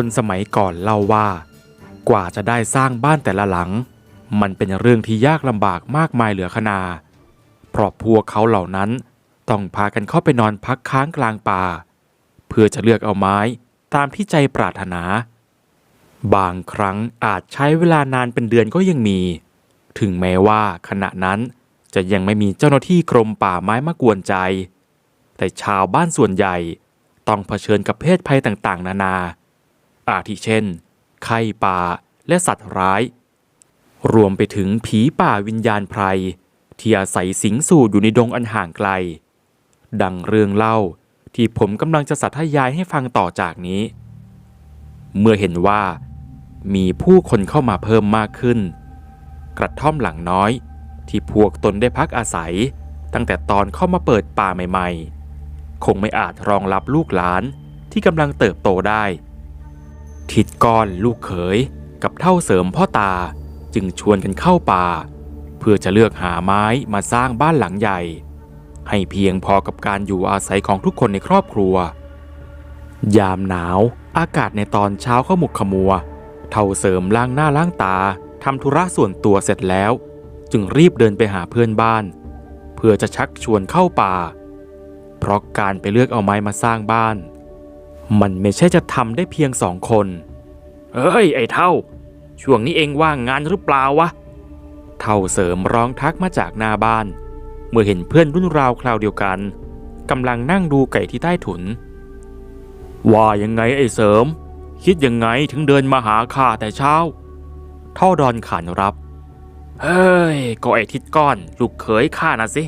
คนสมัยก่อนเล่าว่า กว่าจะได้สร้างบ้านแต่ละหลัง มันเป็นเรื่องที่ยากลำบากมากมายเหลือขนา เพราะพวกเขาเหล่านั้นต้องพากันเข้าไปนอนพักค้างกลางป่า เพื่อจะเลือกเอาไม้ตามที่ใจปรารถนา บางครั้งอาจใช้เวลานานเป็นเดือนก็ยังมี ถึงแม้ว่าขณะนั้นจะยังไม่มีเจ้าหน้าที่กรมป่าไม้มากวนใจ แต่ชาวบ้านส่วนใหญ่ต้องเผชิญกับเพศภัยต่างๆ นานา อาทิเช่น ไข้ป่าและสัตว์ร้าย รวมไปถึงผีป่าวิญญาณไพรที่อาศัยสิงสู่อยู่ในดงอันห่างไกล ดังเรื่องเล่าที่ผมกำลังจะสัทยายให้ฟังต่อจากนี้ เมื่อเห็นว่า มีผู้คนเข้ามาเพิ่มมากขึ้น กระท่อมหลังน้อย ที่พวกตนได้พักอาศัย ตั้งแต่ตอนเข้ามาเปิดป่าใหม่ ๆ คงไม่อาจรองรับลูกหลานที่กำลังเติบโตได้ ทิดก้อนลูกเขยกับเท่าเสริมพ่อตาจึงชวนกันเข้าป่า เพื่อจะเลือกหาไม้มาสร้างบ้านหลังใหญ่ ให้เพียงพอกับการอยู่อาศัยของทุกคนในครอบครัว ยามหนาวอากาศในตอนเช้าเขมุกขมัว เท่าเสริมล้างหน้าล้างตาทำธุระส่วนตัวเสร็จแล้ว จึงรีบเดินไปหาเพื่อนบ้าน เพื่อจะชักชวนเข้าป่า เพราะการไปเลือกเอาไม้มาสร้างบ้าน มันไม่ใช่จะทำได้เพียงสองคนเอ้ย ไอ้เท่า ช่วงนี้เองว่างงานหรือเปล่าวะ เท่าเสริมร้องทักมาจากหน้าบ้าน เมื่อเห็นเพื่อนรุ่นราวคราวเดียวกันกำลังนั่งดูไก่ที่ใต้ถุน ว่ายังไงไอ้เสริม คิดยังไงถึงเดินมาหาข้าแต่เช้า เท่าดอนขานรับ เฮ้ย ก็ไอ้ทิดก้อนลูกเขยข้านะสิ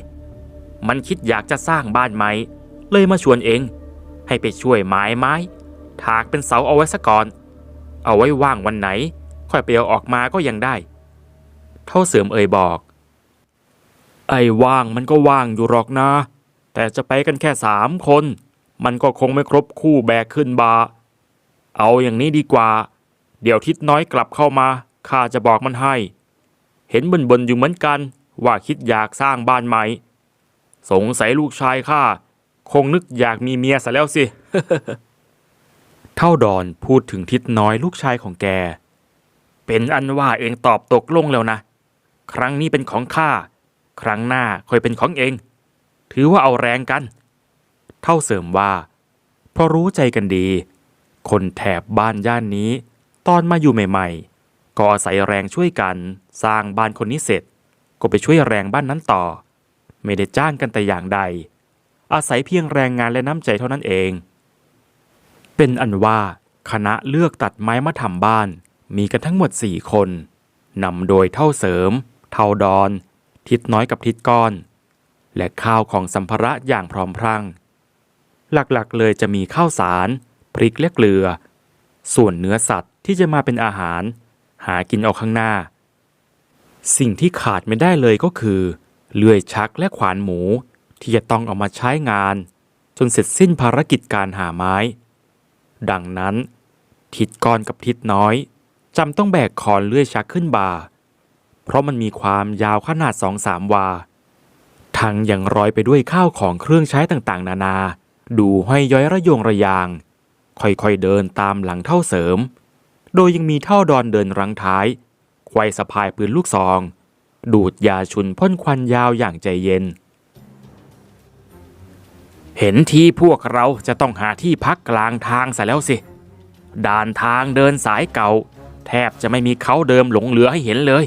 มันคิดอยากจะสร้างบ้านใหม เลยมาชวนเอง ให้ไปช่วยไม้ไม้ ถากเป็นเสาเอาไว้ซะก่อน เอาไว้ว่างวันไหน ค่อยไปเอาออกมาก็ยังได้ เท่าเสริมเอ่ยบอก ไอ้ว่างมันก็ว่างอยู่หรอกนะ แต่จะไปกันแค่สามคน มันก็คงไม่ครบคู่แบกขึ้นบา เอาอย่างนี้ดีกว่า เดี๋ยวทิดน้อยกลับเข้ามาข้าจะบอกมันให้ เห็นบนบนอยู่เหมือนกัน ว่าคิดอยากสร้างบ้านใหม่ สงสัยลูกชายข้า คงนึกอยากมีเมียซะแล้วสิ เท่าดอนพูดถึงทิดน้อยลูกชายของแก เป็นอันว่าเองตอบตกลงแล้วนะ ครั้งนี้เป็นของข้า ครั้งหน้าค่อยเป็นของเอง ถือว่าเอาแรงกัน เท่าเสริมว่า เพราะรู้ใจกันดี คนแถบบ้านย่านนี้ ตอนมาอยู่ใหม่ ๆ ก็อาศัยแรงช่วยกัน สร้างบ้านคนนี้เสร็จ ก็ไปช่วยแรงบ้านนั้นต่อ ไม่ได้จ้างกันแต่อย่างใด อาศัยเพียงแรงงานและน้ำใจเท่านั้นเอง เป็นอันว่าคณะเลือกตัดไม้มาทำบ้าน มีกันทั้งหมดสี่คนนำโดยเท่าเสริม เท่าดอน ทิศน้อยกับทิศก้อน และข้าวของสัมภาระอย่างพร้อมพรั่ง หลักๆเลยจะมีข้าวสาร พริกและเกลือ ส่วนเนื้อสัตว์ที่จะมาเป็นอาหาร หากินเอาข้างหน้า สิ่งที่ขาดไม่ได้เลยก็คือ เลื่อยชักและขวานหมู ที่จะต้องเอามาใช้งาน จนเสร็จสิ้นภารกิจการหาไม้ ดังนั้น ทิศก้อนกับทิศน้อยจำต้องแบกคอนเลื่อยชักขึ้นบ่า เพราะมันมีความยาวขนาดสองสามวา ทั้งยังร้อยไปด้วยข้าวของเครื่องใช้ต่างๆ นานา ดูห้อยย้อยระยงระยาง ค่อยๆเดินตามหลังเท่าเสริม โดยยังมีเท่าดอนเดินรังท้ายควายสะพายปืนลูกซอง ดูดยาชุนพ่นควันยาวอย่างใจเย็น เห็นทีพวกเราจะต้องหาที่พักกลางทางซะแล้วสิ ด่านทางเดินสายเก่า แทบจะไม่มีเขาเดิมหลงเหลือให้เห็นเลย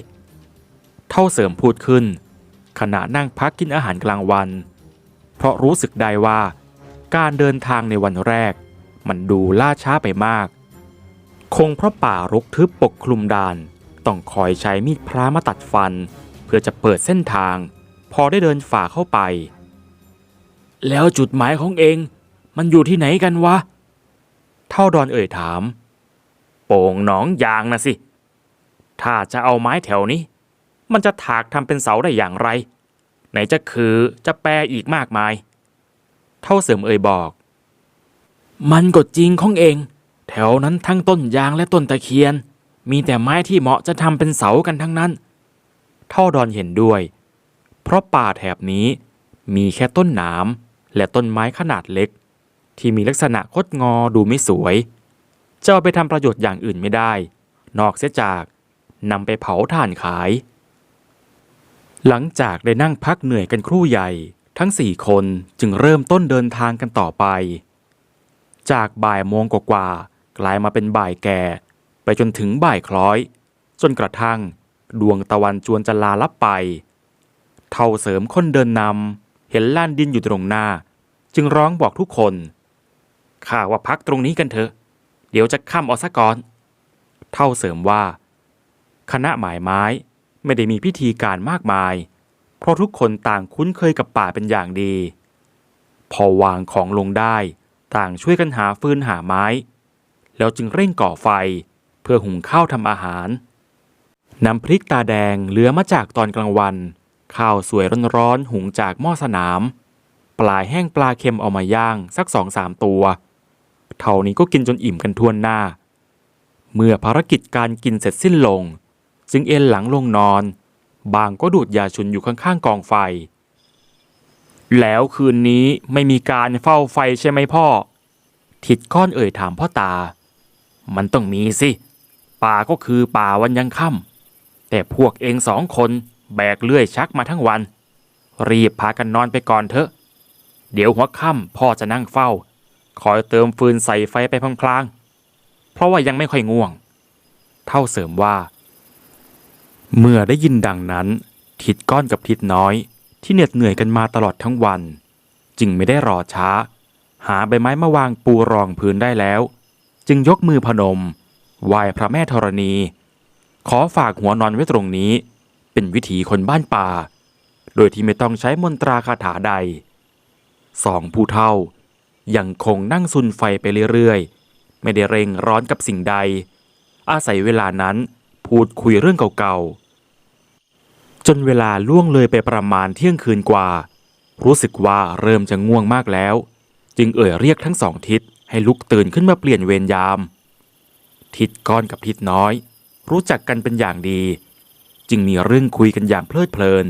เท่าเสริมพูดขึ้น ขณะนั่งพักกินอาหารกลางวัน เพราะรู้สึกได้ว่า การเดินทางในวันแรก มันดูล่าช้าไปมาก คงเพราะป่ารกทึบปกคลุมด่าน ต้องคอยใช้มีดพระมาตัดฟัน เพื่อจะเปิดเส้นทาง พอได้เดินฝ่าเข้าไป แล้วจุดหมายของเอง มันอยู่ที่ไหนกันวะ เท่าดอนเอ่ยถาม โป่งหนองยางนะสิ ถ้าจะเอาไม้แถวนี้ มันจะถากทำเป็นเสาได้อย่างไร ไหนจะคือจะแปรอีกมากมาย เท่าเสริมเอ่ยบอก มันก็จริงของเอง แถวนั้นทั้งต้นยางและต้นตะเคียน มีแต่ไม้ที่เหมาะจะทำเป็นเสากันทั้งนั้น เท่าดอนเห็นด้วย เพราะป่าแถบนี้มีแค่ต้นหนาม และต้นไม้ขนาดเล็ก ที่มีลักษณะคดงอดูไม่สวย จะเอาไปทำประโยชน์อย่างอื่นไม่ได้ นอกเสียจากนำไปเผาถ่านขาย หลังจากได้นั่งพักเหนื่อยกันครู่ใหญ่ ทั้งสี่คนจึงเริ่มต้นเดินทางกันต่อไป จากบ่ายโมงกว่าๆกลายมาเป็นบ่ายแก่ ไปจนถึงบ่ายคล้อย จนกระทั่งดวงตะวันจวนจะลาลับไป เท่าเสริมคนเดินนำเห็นล้านดินอยู่ตรงหน้า จึงร้องบอกทุกคนข้าว่าพักตรงนี้กันเถอะ เดี๋ยวจะค่ำเอาซะก่อน เท่าเสริมว่า คณะหมายไม้ไม่ได้มีพิธีการมากมาย เพราะทุกคนต่างคุ้นเคยกับป่าเป็นอย่างดี พอวางของลงได้ต่างช่วยกันหาฟืนหาไม้ แล้วจึงเร่งก่อไฟเพื่อหุงข้าวทำอาหารนำพริกตาแดงเหลือมาจากตอนกลางวัน ข้าวสวยร้อนๆหุงจากหม้อสนาม ปลายแห้งปลาเค็มเอามาย่างสักสองสามตัว เท่านี้ก็กินจนอิ่มกันทั่วหน้า เมื่อภารกิจการกินเสร็จสิ้นลง จึงเอนหลังลงนอน บางก็ดูดยาชุนอยู่ข้างๆกองไฟ แล้วคืนนี้ไม่มีการเฝ้าไฟใช่ไหมพ่อ ทิดก้อนเอ่ยถามพ่อตา มันต้องมีสิ ป่าก็คือป่าวันยังค่ำแต่พวกเองสองคนแบกเลื่อยชักมาทั้งวัน รีบพากันนอนไปก่อนเถอะ เดี๋ยวหัวค่ำพ่อจะนั่งเฝ้า คอยเติมฟืนใส่ไฟไปพลางๆ เพราะว่ายังไม่ค่อยง่วง เท่าเสริมว่า เมื่อได้ยินดังนั้น ทิดก้อนกับทิดน้อย ที่เหน็ดเหนื่อยกันมาตลอดทั้งวัน จึงไม่ได้รอช้า หาใบไม้มาวางปูรองพื้นได้แล้ว จึงยกมือพนมไหว้พระแม่ธรณี ขอฝากหัวนอนไว้ตรงนี้ เป็นวิถีคนบ้านป่า โดยที่ไม่ต้องใช้มนตราคาถาใด สองผู้เท่า ยังคงนั่งซุนไฟไปเรื่อยๆ ไม่ได้เร่งร้อนกับสิ่งใด อาศัยเวลานั้นพูดคุยเรื่องเก่าๆ จนเวลาล่วงเลยไปประมาณเที่ยงคืนกว่า รู้สึกว่าเริ่มจะง่วงมากแล้ว จึงเอ่ยเรียกทั้งสองทิศให้ลุกตื่นขึ้นมาเปลี่ยนเวรยาม ทิศก้อนกับทิศน้อย รู้จักกันเป็นอย่างดี จึงมีเรื่องคุยกันอย่างเพลิดเพลิน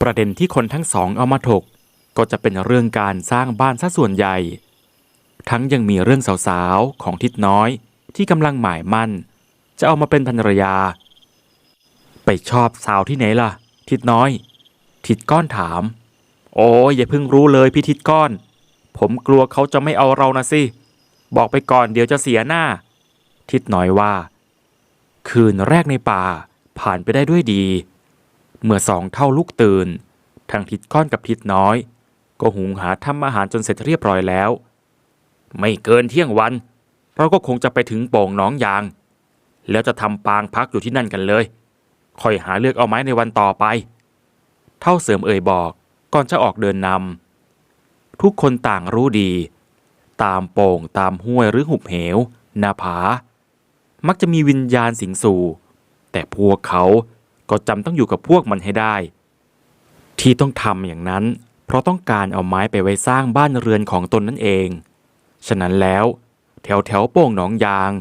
ประเด็นที่คนทั้งสองเอามาถก ก็จะเป็นเรื่องการสร้างบ้านซะส่วนใหญ่ ทั้งยังมีเรื่องสาวๆของทิศน้อยที่กำลังหมายมั่น จะเอามาเป็นภรรยา ไปชอบสาวที่ไหนล่ะ ทิศน้อย ทิศก้อนถาม โอ้ยอย่าเพิ่งรู้เลยพี่ทิศก้อน ผมกลัวเขาจะไม่เอาเรานะสิบอกไปก่อนเดี๋ยวจะเสียหน้า ทิศน้อยว่า คืนแรกในป่าผ่านไปได้ด้วยดี เมื่อสองเท่าลูกตื่นทั้งทิศก้อนกับทิศน้อย ก็หุงหาทำอาหารจนเสร็จเรียบร้อยแล้ว ไม่เกินเที่ยงวัน เราก็คงจะไปถึงโป่งหนองยาง แล้วจะทำปางพักอยู่ที่นั่นกันเลย ค่อยหาเลือกเอาไม้ในวันต่อไป เท่าเสริมเอ่ยบอกก่อนจะออกเดินนำทุกคนต่างรู้ดี ตามโป่งตามห้วยหรือหุบเหวหนาผา มักจะมีวิญญาณสิงสู่ แต่พวกเขาก็จำต้องอยู่กับพวกมันให้ได้ ที่ต้องทำอย่างนั้น เพราะต้องการเอาไม้ไปไว้สร้างบ้านเรือนของตนนั่นเอง ฉะนั้นแล้ว แถวแถวโป่งหนองยาง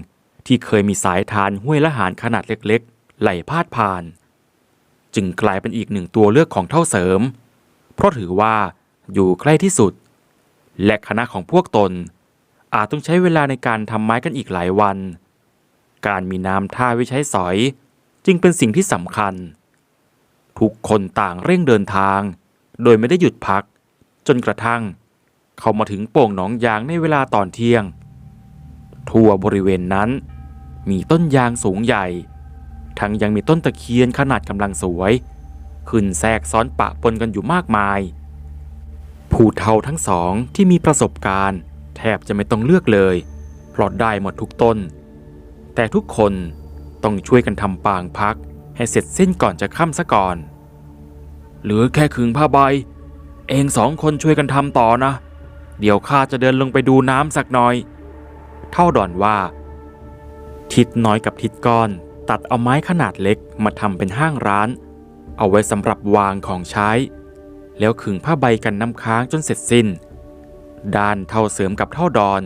ที่เคยมีสายทานห้วยละหารขนาดเล็กๆ ไหลพาดผ่าน จึงกลายเป็นอีกหนึ่งตัวเลือกของเท่าเสริม เพราะถือว่าอยู่ใกล้ที่สุด และคณะของพวกตน อาจต้องใช้เวลาในการทำไม้กันอีกหลายวัน การมีน้ำท่าไว้ใช้สอย จึงเป็นสิ่งที่สำคัญ ทุกคนต่างเร่งเดินทาง โดยไม่ได้หยุดพัก จนกระทั่ง เขามาถึงโป่งหนองยางในเวลาตอนเที่ยง ทั่วบริเวณนั้น มีต้นยางสูงใหญ่ ทั้งยังมีต้นตะเคียนขนาดกำลังสวย ขึ้นแทรกซ้อนปะปนกันอยู่มากมาย ผู้เฒ่าทั้งสองที่มีประสบการณ์ แทบจะไม่ต้องเลือกเลยเพราะได้หมดทุกต้น แต่ทุกคนต้องช่วยกันทำปางพักให้เสร็จสิ้นก่อนจะค่ำซะก่อน หลือแค่ขึงผ้าใบ เองสองคนช่วยกันทำต่อนะ เดี๋ยวข้าจะเดินลงไปดูน้ำสักหน่อย เท่าดอนว่า ทิศน้อยกับทิศก้อน ตัดเอาไม้ขนาดเล็กมาทำเป็นห้างร้าน เอาไว้สำหรับวางของใช้ แล้วขึงผ้าใบกันน้ำค้างจนเสร็จสิ้น ด้านเท่าเสริมกับเท่าดอน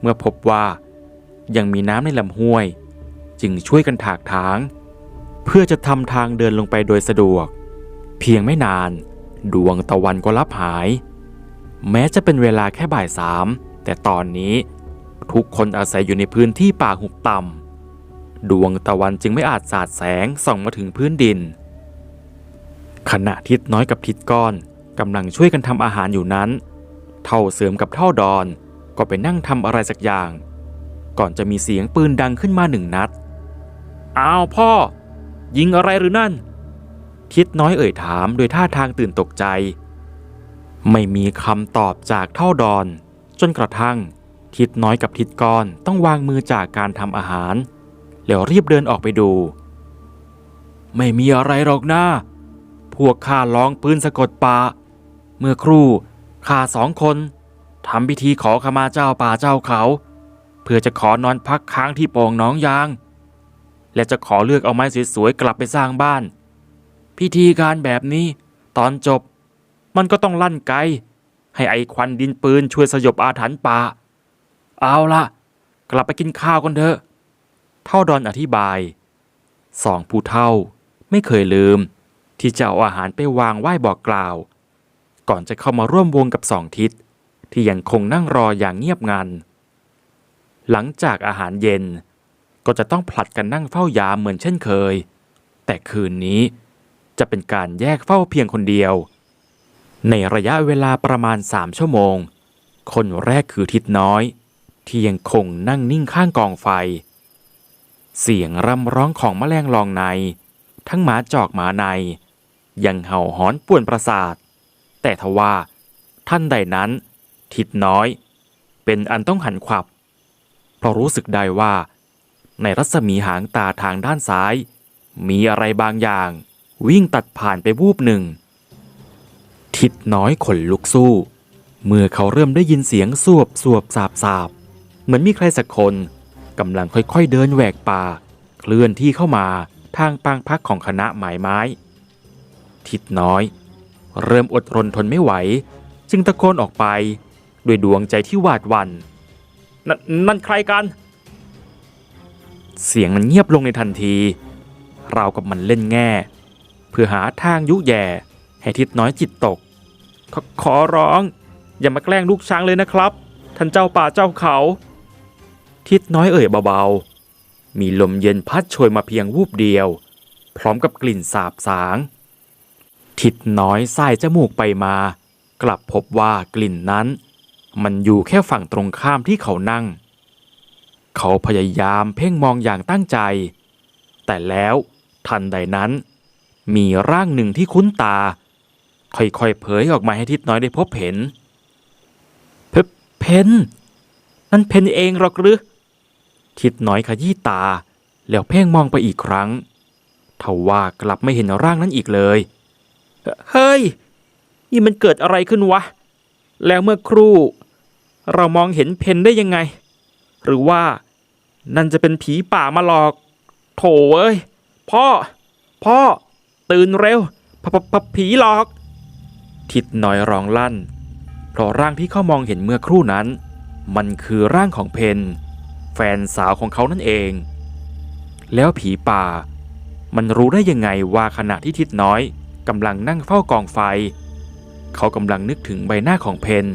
เมื่อพบว่ายังมีน้ำในลำห้วย จึงช่วยกันถากถาง เพื่อจะทำทางเดินลงไปโดยสะดวก เพียงไม่นาน ดวงตะวันก็ลับหาย แม้จะเป็นเวลาแค่บ่ายสามแต่ตอนนี้ทุกคนอาศัยอยู่ในพื้นที่ป่าหุบต่ำดวงตะวันจึงไม่อาจสาดแสงส่องมาถึงพื้นดิน ขณะทิดน้อยกับทิดก้อนกำลังช่วยกันทำอาหารอยู่นั้น เท่าเสริมกับเท่าดอนก็ไปนั่งทำอะไรสักอย่าง ก่อนจะมีเสียงปืนดังขึ้นมาหนึ่งนัด อ้าวพ่อ ยิงอะไรหรือนั่น ทิดน้อยเอ่ยถามโดยท่าทางตื่นตกใจ ไม่มีคำตอบจากเท่าดอน จนกระทั่ง ทิดน้อยกับทิดก้อนต้องวางมือจากการทำอาหาร แล้วรีบเดินออกไปดู ไม่มีอะไรหรอกนะพวกข้าลองปืนสะกดป่า เมื่อครู่ข้าสองคนทำพิธีขอขมาเจ้าป่าเจ้าเขา เพื่อจะขอนอนพักค้างที่โป่งน้องยาง และจะขอเลือกเอาไม้สวยๆกลับไปสร้างบ้าน พิธีการแบบนี้ ตอนจบ มันก็ต้องลั่นไกให้ไอควันดินปืนช่วยสยบอาถรรพ์ป่า เอาละกลับไปกินข้าวกันเถอะ เท่าดอนอธิบายสองผู้เท่าไม่เคยลืม ที่จะเอาอาหารไปวางไหว้บอกกล่าว ก่อนจะเข้ามาร่วมวงกับสองทิศ ที่ยังคงนั่งรออย่างเงียบงัน หลังจากอาหารเย็นก็จะต้องผลัดกันนั่งเฝ้ายามเหมือนเช่นเคย แต่คืนนี้ จะเป็นการแยกเฝ้าเพียงคนเดียว ในระยะเวลาประมาณสามชั่วโมง คนแรกคือทิศน้อย ที่ยังคงนั่งนิ่งข้างกองไฟ เสียงร่ำร้องของแมลงลองใน ทั้งหมาจอกหมาใน ยังเห่าหอนป่วนประสาท แต่ทว่า ท่านใดนั้น ทิดน้อย เป็นอันต้องหันขวับ เพราะรู้สึกได้ว่า ในรัศมีหางตาทางด้านซ้าย มีอะไรบางอย่าง วิ่งตัดผ่านไปวูบหนึ่ง ทิดน้อยขนลุกสู้ เมื่อเขาเริ่มได้ยินเสียงสวบสวบสาบสาบเหมือนมีใครสักคนกำลังค่อยๆเดินแหวกป่า เคลื่อนที่เข้ามาทางปางพักของคณะหมายไม้ ทิดน้อย เริ่มอดรนทนไม่ไหว จึงตะโกนออกไป ด้วยดวงใจที่หวาดวันนนนั่นใครกัน เสียงมันเงียบลงในทันที ราวกับมันเล่นแง่ เพื่อหาทางยุแย่ให้ทิดน้อยจิตตกขขอร้อง อย่ามาแกล้งลูกช้างเลยนะครับ ท่านเจ้าป่าเจ้าเขา ทิดน้อยเอ่ยเบาๆ มีลมเย็นพัดโชยมาเพียงวูบเดียว พร้อมกับกลิ่นสาบสาง ทิดน้อยสายจมูกไปมา กลับพบว่ากลิ่นนั้น มันอยู่แค่ฝั่งตรงข้ามที่เขานั่ง เขาพยายามเพ่งมองอย่างตั้งใจ แต่แล้วทันใดนั้น มีร่างหนึ่งที่คุ้นตา ค่อยๆเผยออกมาให้ทิดน้อยได้พบเห็น เพเพนนั่นเพนเองหรอกหรือทิดน้อยขยี้ตา แล้วเพ่งมองไปอีกครั้งทว่ากลับไม่เห็นร่างนั้นอีกเลย เฮ้ย นี่มันเกิดอะไรขึ้นวะ แล้วเมื่อครู่ เรามองเห็นเพนได้ยังไง หรือว่านั่นจะเป็นผีป่ามาหลอก โถเอ้ย พ่อ พ่อ ตื่นเร็วพพพผีหลอก ทิดน้อยร้องลั่น เพราะร่างที่เขามองเห็นเมื่อครู่นั้น มันคือร่างของเพนแฟนสาวของเขานั่นเอง แล้วผีป่า มันรู้ได้ยังไงว่าขณะที่ทิดน้อยกำลังนั่งเฝ้ากองไฟ เขากำลังนึกถึงใบหน้าของเพน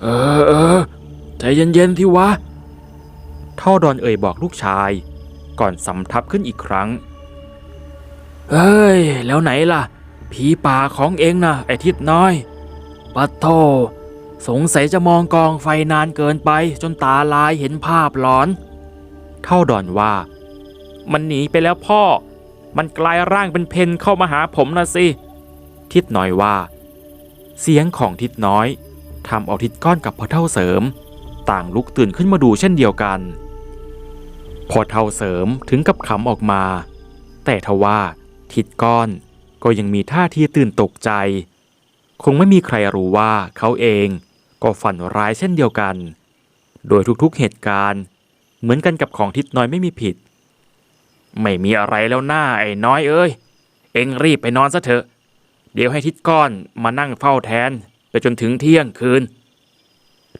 เออเออใจเย็นๆที่วะท่อดอนเอ่ยบอกลูกชาย ก่อนสำทับขึ้นอีกครั้ง เฮ้ย แล้วไหนล่ะ ผีป่าของเองนะไอทิดน้อย ปัดโทสงสัยจะมองกองไฟนานเกินไปจนตาลายเห็นภาพหลอน เท่าดอนว่า มันหนีไปแล้วพ่อ มันกลายร่างเป็นเพนเข้ามาหาผมนะสิ ทิดน้อยว่า เสียงของทิดน้อยทำเอาทิดก้อนกับพ่อเท่าเสริม ต่างลุกตื่นขึ้นมาดูเช่นเดียวกัน พอเท่าเสริมถึงกับขำออกมา แต่ทว่า ทิดก้อน ก็ยังมีท่าทีตื่นตกใจ คงไม่มีใครรู้ว่าเขาเองก็ฝันร้ายเช่นเดียวกัน โดยทุกๆเหตุการณ์ เหมือนกันกับของทิดน้อยไม่มีผิด ไม่มีอะไรแล้วหน้าไอ้น้อยเอ้ย เอ็งรีบไปนอนซะเถอะ เดี๋ยวให้ทิดก้อนมานั่งเฝ้าแทนไปจนถึงเที่ยงคืน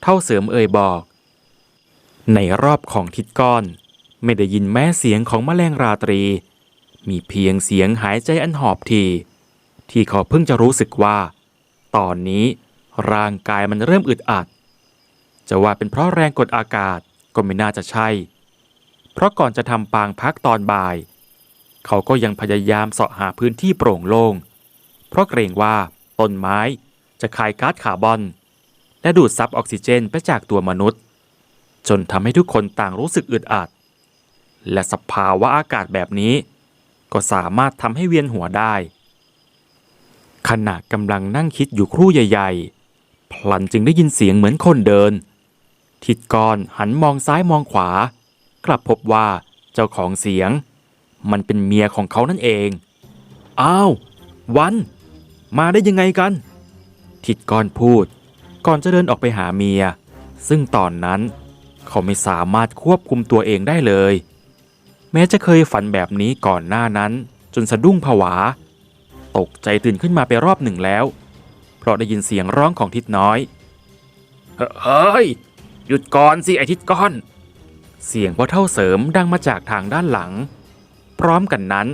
เท่าเสริมเอ่ยบอก ในรอบของทิดก้อน ไม่ได้ยินแม้เสียงของแมลงราตรี มีเพียงเสียงหายใจอันหอบทีที่เขาเพิ่งจะรู้สึกว่า ตอนนี้ร่างกายมันเริ่มอึดอัด จะว่าเป็นเพราะแรงกดอากาศก็ไม่น่าจะใช่ เพราะก่อนจะทำปางพักตอนบ่าย เขาก็ยังพยายามเสาะหาพื้นที่โปร่งโล่ง เพราะเกรงว่าต้นไม้จะคายก๊าซคาร์บอน และดูดซับออกซิเจนไปจากตัวมนุษย์ จนทำให้ทุกคนต่างรู้สึกอึดอัด และสภาวะอากาศแบบนี้ ก็สามารถทำให้เวียนหัวได้ ขณะกำลังนั่งคิดอยู่ครู่ใหญ่ ๆ พลันจึงได้ยินเสียงเหมือนคนเดิน ทิดกรหันมองซ้ายมองขวา กลับพบว่าเจ้าของเสียง มันเป็นเมียของเขานั่นเอง อ้าว วัน มาได้ยังไงกัน ทิดกรพูด ก่อนจะเดินออกไปหาเมีย ซึ่งตอนนั้นเขาไม่สามารถควบคุมตัวเองได้เลย แม้จะเคยฝันแบบนี้ก่อนหน้านั้น จนสะดุ้งผวา ตกใจตื่นขึ้นมาไปรอบหนึ่งแล้ว เพราะได้ยินเสียงร้องของทิดน้อย เฮ้ย หยุดก่อนสิไอทิดก้อน เสียงพ่อเท่าเสริมดังมาจากทางด้านหลัง พร้อมกันนั้น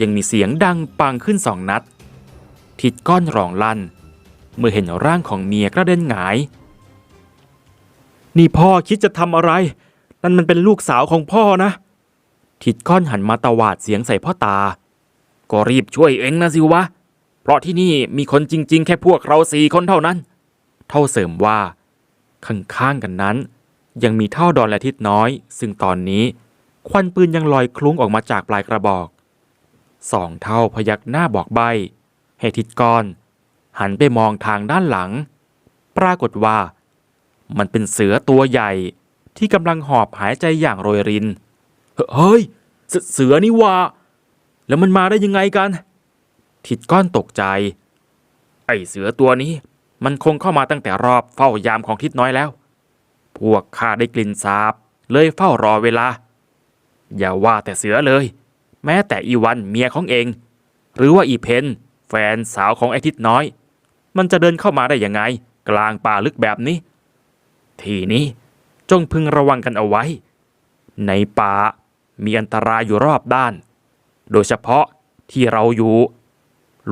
ยังมีเสียงดังปังขึ้นสองนัด ทิดก้อนร้องลั่น เมื่อเห็นร่างของเมียกระเด็นหงาย นี่พ่อคิดจะทำอะไร นั่นมันเป็นลูกสาวของพ่อนะ ทิดก้อนหันมาตวาดเสียงใส่พ่อตา ก็รีบช่วยเองนะสิวะ เพราะที่นี่มีคนจริง ๆ แค่พวกเราสี่คนเท่านั้น เท่าเสริมว่า ข้างๆกันนั้น ยังมีเท่าดอนและทิดน้อย ซึ่งตอนนี้ ควันปืนยังลอยคลุ้งออกมาจากปลายกระบอกสองเท่าพยักหน้าบอกใบ ให้ทิดก้อน หันไปมองทางด้านหลัง ปรากฏว่า มันเป็นเสือตัวใหญ่ที่กำลังหอบหายใจอย่างโรยริน เฮ้ยเสเสือนี่ว่า แล้วมันมาได้ยังไงกัน ทิดก้อนตกใจ ไอเสือตัวนี้ มันคงเข้ามาตั้งแต่รอบเฝ้ายามของทิดน้อยแล้ว พวกข้าได้กลิ่นสาบ เลยเฝ้ารอเวลา อย่าว่าแต่เสือเลย แม้แต่อีวันเมียของเอง หรือว่าอีเพนแฟนสาวของไอทิดน้อย มันจะเดินเข้ามาได้ยังไง กลางป่าลึกแบบนี้ ทีนี้จงพึงระวังกันเอาไว้ ในป่า มีอันตรายอยู่รอบด้าน โดยเฉพาะที่เราอยู่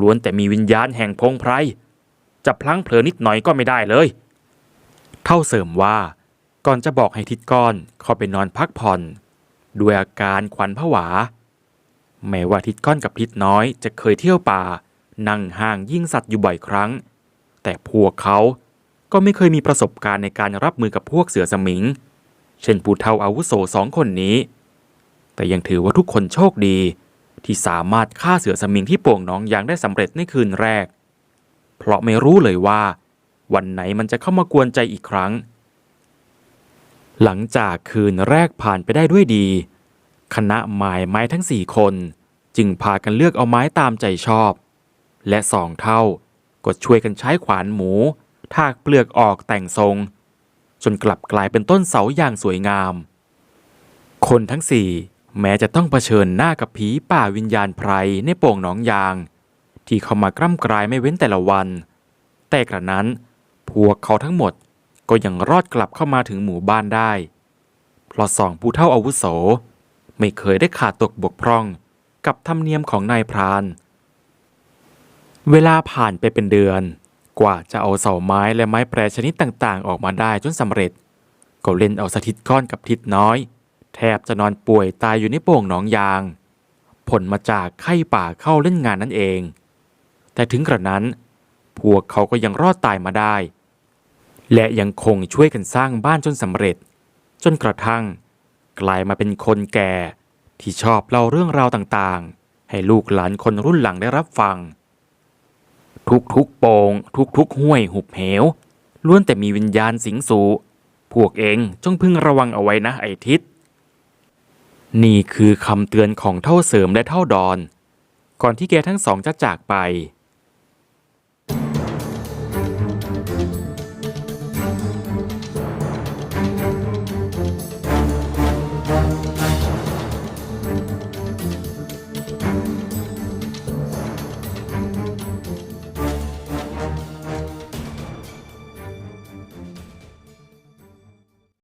ล้วนแต่มีวิญญาณแห่งพงไพรจะพลั้งเผลอนิดหน่อยก็ไม่ได้เลย เท่าเสริมว่าก่อนจะบอกให้ทิดก้อนเข้าไปนอนพักผ่อนด้วยอาการขวัญผวา แม้ว่าทิดก้อนกับทิดน้อยจะเคยเที่ยวป่า นั่งห่างยิ่งสัตว์อยู่บ่อยครั้ง แต่พวกเขาก็ไม่เคยมีประสบการณ์ในการรับมือกับพวกเสือสมิง เช่นผู้เฒ่าอาวุโสสองคนนี้ แต่ยังถือว่าทุกคนโชคดี ที่สามารถฆ่าเสือสมิงที่โป่งน้องยางได้สำเร็จในคืนแรก เพราะไม่รู้เลยว่า วันไหนมันจะเข้ามากวนใจอีกครั้ง หลังจากคืนแรกผ่านไปได้ด้วยดี คณะหมายไม้ทั้งสี่คน จึงพากันเลือกเอาไม้ตามใจชอบ และสองเท่าก็ช่วยกันใช้ขวานหมูถากเปลือกออกแต่งทรง จนกลับกลายเป็นต้นเสาอย่างสวยงาม คนทั้งสี่ แม้จะต้องเผชิญหน้ากับผีป่าวิญญาณไพรในโป่งหนองยาง ที่เข้ามากร่ำกรายไม่เว้นแต่ละวัน แต่กระนั้น พวกเขาทั้งหมดก็ยังรอดกลับเข้ามาถึงหมู่บ้านได้ เพราะสองผู้เท่าอาวุโส ไม่เคยได้ขาดตกบกพร่องกับธรรมเนียมของนายพราน เวลาผ่านไปเป็นเดือน กว่าจะเอาเสาไม้และไม้แปรชนิดต่างๆ ออกมาได้จนสำเร็จ ก็เล่นเอาสถิตก้อนกับทิดน้อย แทบจะนอนป่วยตายอยู่ในโป่งหนองยาง ผลมาจากไข้ป่าเข้าเล่นงานนั่นเอง แต่ถึงกระนั้น พวกเขาก็ยังรอดตายมาได้ และยังคงช่วยกันสร้างบ้านจนสำเร็จ จนกระทั่ง กลายมาเป็นคนแก่ที่ชอบเล่าเรื่องราวต่างๆ ให้ลูกหลานคนรุ่นหลังได้รับฟัง ทุกๆโปงทุกๆห้วยหุบเหวล้วนแต่มีวิญญาณสิงสู่พวกเองจงพึงระวังเอาไว้นะไอทิศ นี่คือคำเตือนของเท่าเสริมและเท่าดอน ก่อนที่แกทั้งสองจะจากไป